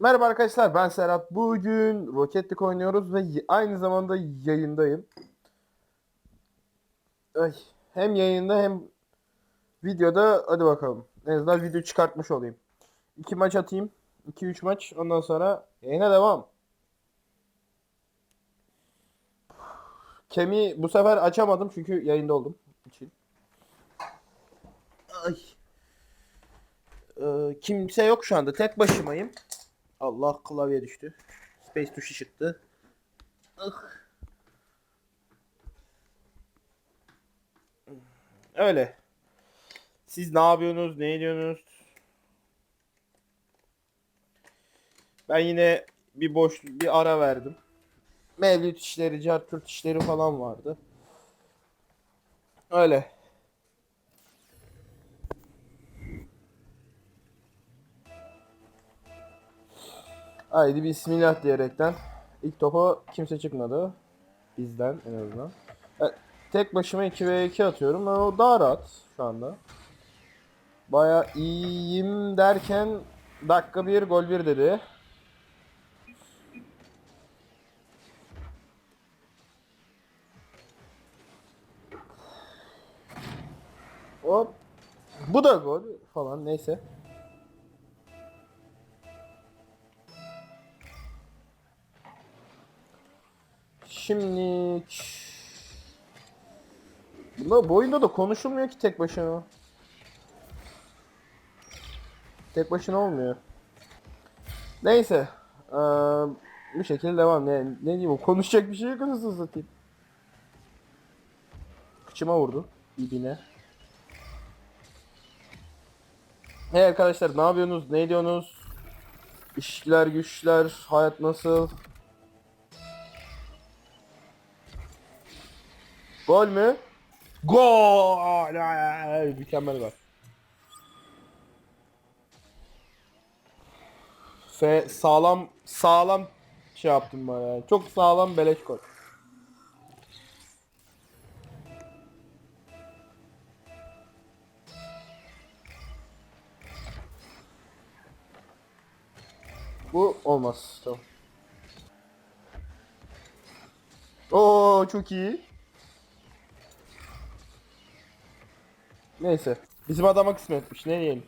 Merhaba arkadaşlar ben Serhat. Bugün Rocket oynuyoruz ve aynı zamanda yayındayım. Ay, hem yayında hem videoda hadi bakalım. En azından video çıkartmış olayım. İki maç atayım. 2-3 maç ondan sonra yayına devam. Kemiği bu sefer açamadım çünkü yayında oldum. için. Ay. Ee, kimse yok şu anda. Tek başımayım. Allah klavye düştü. Space tuşu çıktı. Ah. Öyle. Siz ne yapıyorsunuz? Ne ediyorsunuz? Ben yine bir boş bir ara verdim. Mevlüt işleri, cartürt işleri falan vardı. Öyle. Haydi bismillah diyerekten ilk topa kimse çıkmadı. Bizden en azından. Tek başıma 2v2 atıyorum. Ben o daha rahat şu anda. Baya iyiyim derken dakika 1 gol 1 dedi. Hop. Bu da gol falan neyse. Şimdi Bunda bu oyunda da konuşulmuyor ki tek başına. Tek başına olmuyor. Neyse. Eee bu şekilde devam. Ne, ne diyeyim konuşacak bir şey yok anasını satayım. Kıçıma vurdu. İbine. Hey arkadaşlar ne yapıyorsunuz? Ne ediyorsunuz? İşler, güçler, hayat nasıl? Gol mü? Gol! Ay, Mükemmel gol. F sağlam sağlam şey yaptım bayağı. Çok sağlam beleş gol. Bu olmaz. Tamam. Oo çok iyi. Neyse. Bizim adama kısmetmiş. Ne diyelim.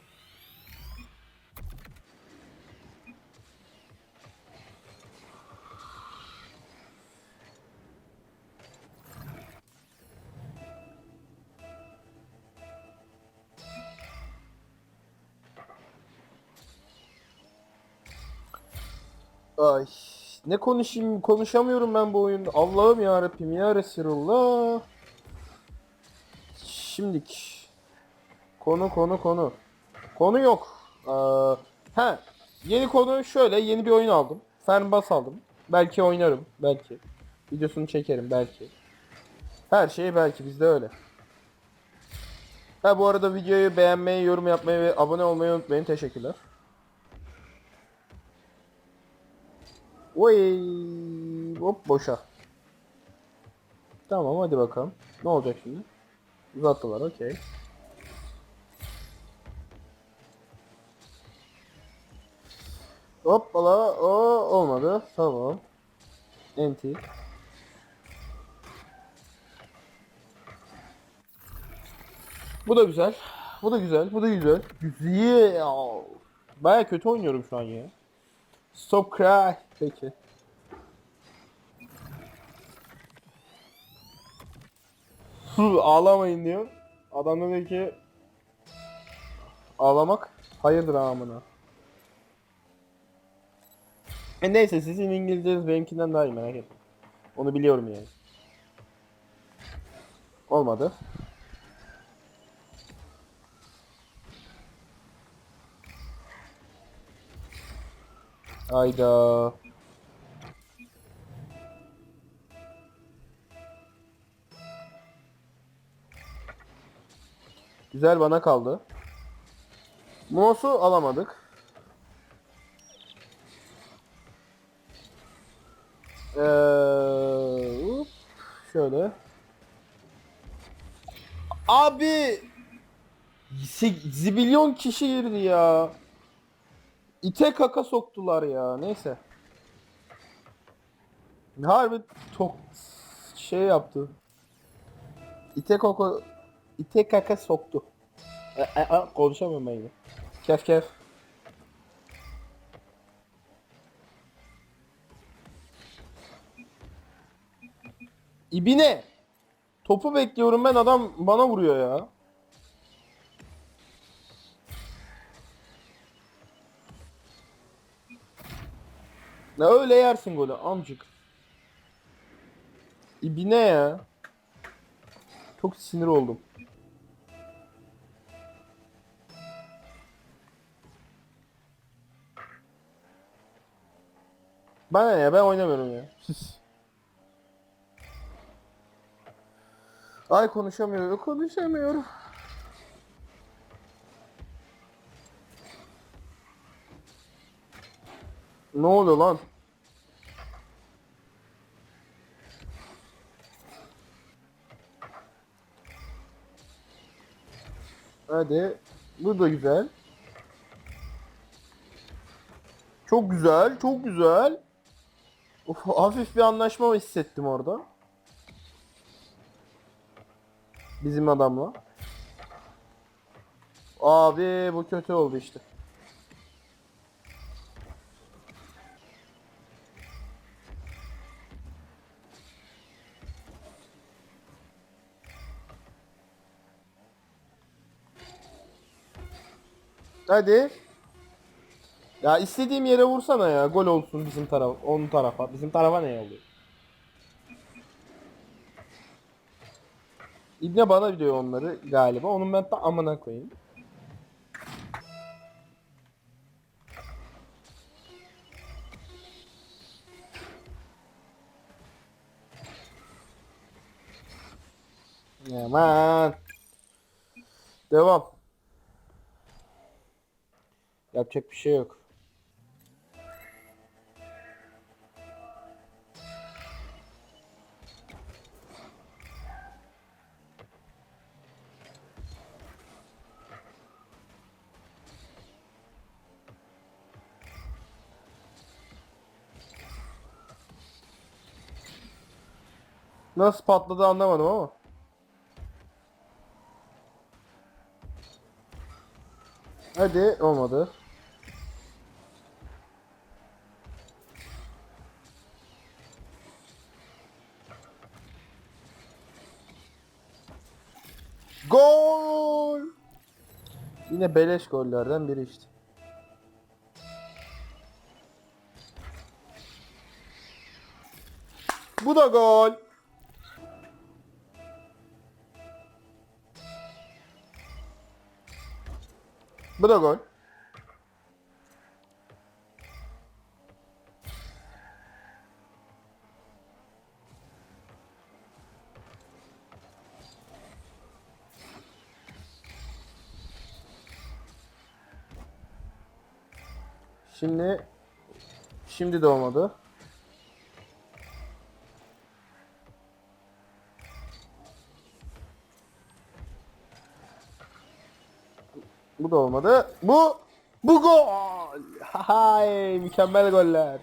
Ay ne konuşayım konuşamıyorum ben bu oyunda. Allah'ım ya Rabbim ya Resulullah. Şimdik. Konu konu konu. Konu yok. Ee, he. Yeni konu şöyle yeni bir oyun aldım. Fernbus aldım. Belki oynarım. Belki. Videosunu çekerim belki. Her şey belki bizde öyle. Ha bu arada videoyu beğenmeyi, yorum yapmayı ve abone olmayı unutmayın. Teşekkürler. Oy, hop boşa. Tamam hadi bakalım. Ne olacak şimdi? Uzattılar okey. Hoppala o olmadı. Tamam. Enti. Bu da güzel. Bu da güzel. Bu da güzel. Güzel. Baya kötü oynuyorum şu an ya. Stop cry. Peki. Ağlamayın diyor. Adam dedi ki ağlamak hayırdır amına. E neyse sizin İngilizceniz benimkinden daha iyi merak etme. Onu biliyorum yani. Olmadı. Ayda. Güzel bana kaldı. Mouse'u alamadık. Ee, şöyle. Abi zibilyon kişi girdi ya. İte kaka soktular ya. Neyse. Harbi tok şey yaptı. İte kaka İte kaka soktu. E, e, e, konuşamıyorum ben yine. Kef kef. İbine. Topu bekliyorum ben adam bana vuruyor ya. Ne öyle yersin golü amcık. İbine ya. Çok sinir oldum. Bana ya ben oynamıyorum ya. Ay konuşamıyorum konuşamıyorum. Ne oluyor lan? Hadi. Bu da güzel. Çok güzel, çok güzel. Of, hafif bir anlaşma hissettim orada. Bizim adamla. Abi bu kötü oldu işte. Hadi. Ya istediğim yere vursana ya. Gol olsun bizim taraf, onun tarafa. Bizim tarafa ne oluyor? İbne bana diyor onları galiba. Onun ben ta amına koyayım. Aman. Devam. Yapacak bir şey yok. Nasıl patladı anlamadım ama. Hadi olmadı. Gol! Yine beleş gollerden biri işte. Bu da gol. Bu da gol. Şimdi şimdi de olmadı. Bu da olmadı. Bu bu gol. Hay mükemmel goller.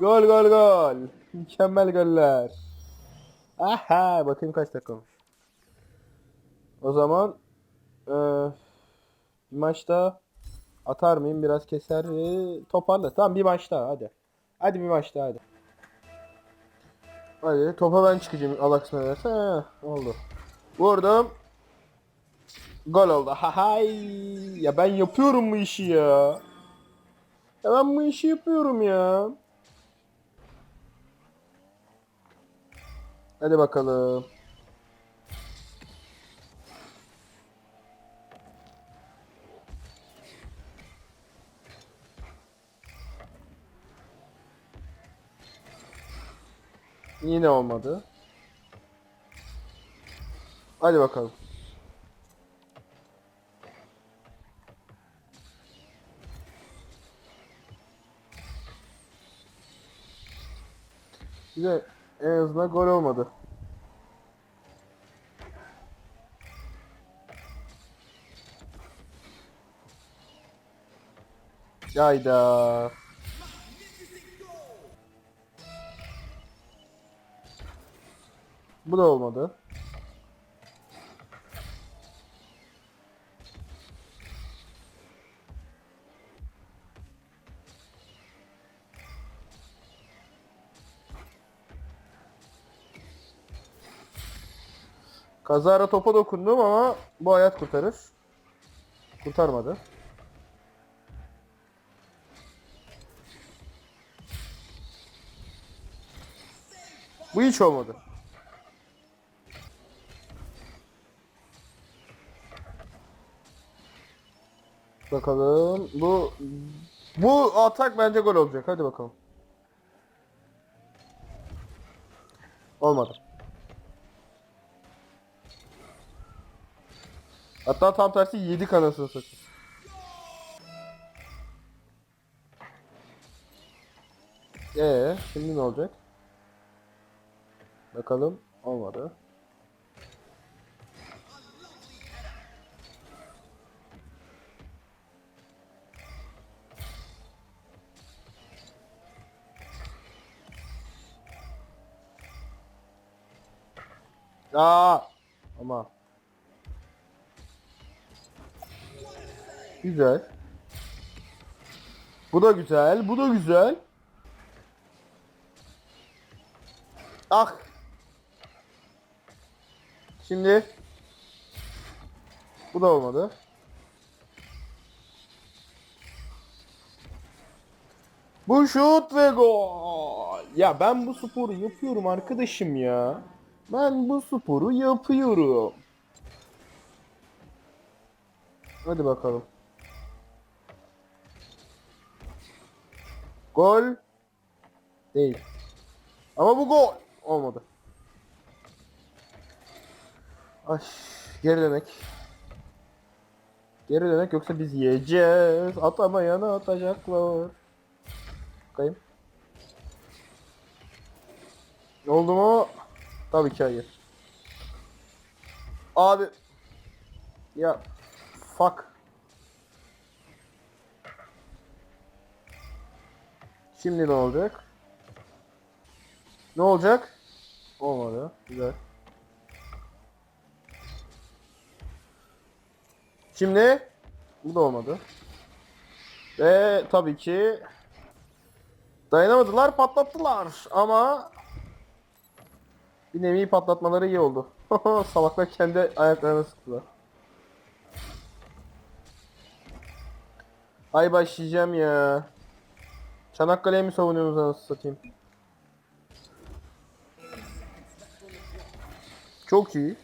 Gol gol gol. Mükemmel goller. Aha bakayım kaç dakika olmuş. O zaman eee bir maçta atar mıyım biraz keser e, toparla. Tamam bir maç daha hadi. Hadi bir maç daha hadi. Hadi topa ben çıkacağım Allah kısmet ederse. Ha, oldu. Vurdum. Gol oldu. Hay ya ben yapıyorum bu işi ya. Ya ben bu işi yapıyorum ya. Hadi bakalım. Yine olmadı. Hadi bakalım. Güzel. En azından gol olmadı. Hayda. Bu da olmadı. Kazara topa dokundum ama bu hayat kurtarır. Kurtarmadı. Bu hiç olmadı. Bakalım. Bu bu atak bence gol olacak. Hadi bakalım. Olmadı. Hatta tam tersi 7 kanasını satıyor. Ee, şimdi ne olacak? Bakalım. Olmadı. Aa! Ama. Güzel. Bu da güzel. Bu da güzel. Ah. Şimdi. Bu da olmadı. Bu şut ve gol. Ya ben bu sporu yapıyorum arkadaşım ya. Ben bu sporu yapıyorum. Hadi bakalım. Gol. Değil. Ama bu gol. Olmadı. Ay, geri dönek. Geri dönek yoksa biz yiyeceğiz. Atamayana atacaklar. Bakayım. Oldu mu? Tabii ki hayır. Abi. Ya. Fuck. Şimdi ne olacak? Ne olacak? Olmadı. Güzel. Şimdi bu da olmadı. Ve tabii ki dayanamadılar, patlattılar ama bir nevi patlatmaları iyi oldu. Salaklar kendi ayaklarına sıktılar. Ay başlayacağım ya. Çanakkale'yi mi savunuyorsunuz anasını satayım? Çok iyi.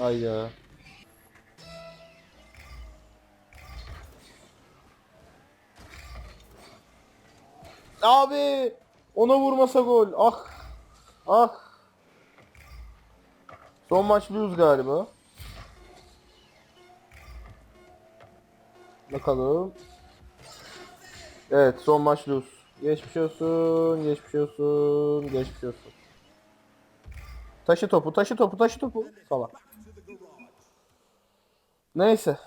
Ay ya. Abi ona vurmasa gol. Ah. Ah. Son maç lose galiba. Bakalım. Evet son maç lose. Geçmiş olsun, geçmiş olsun, geçmiş olsun. Taşı topu, taşı topu, taşı topu. Salak. Neyse.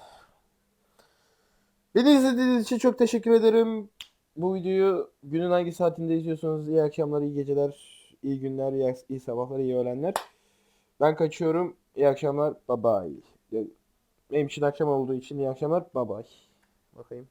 Beni izlediğiniz için çok teşekkür ederim. Bu videoyu günün hangi saatinde izliyorsanız iyi akşamlar, iyi geceler, iyi günler, iyi, iyi sabahlar, iyi öğlenler. Ben kaçıyorum. İyi akşamlar. Bye bye. Benim için akşam olduğu için iyi akşamlar. Bye bye. Bakayım.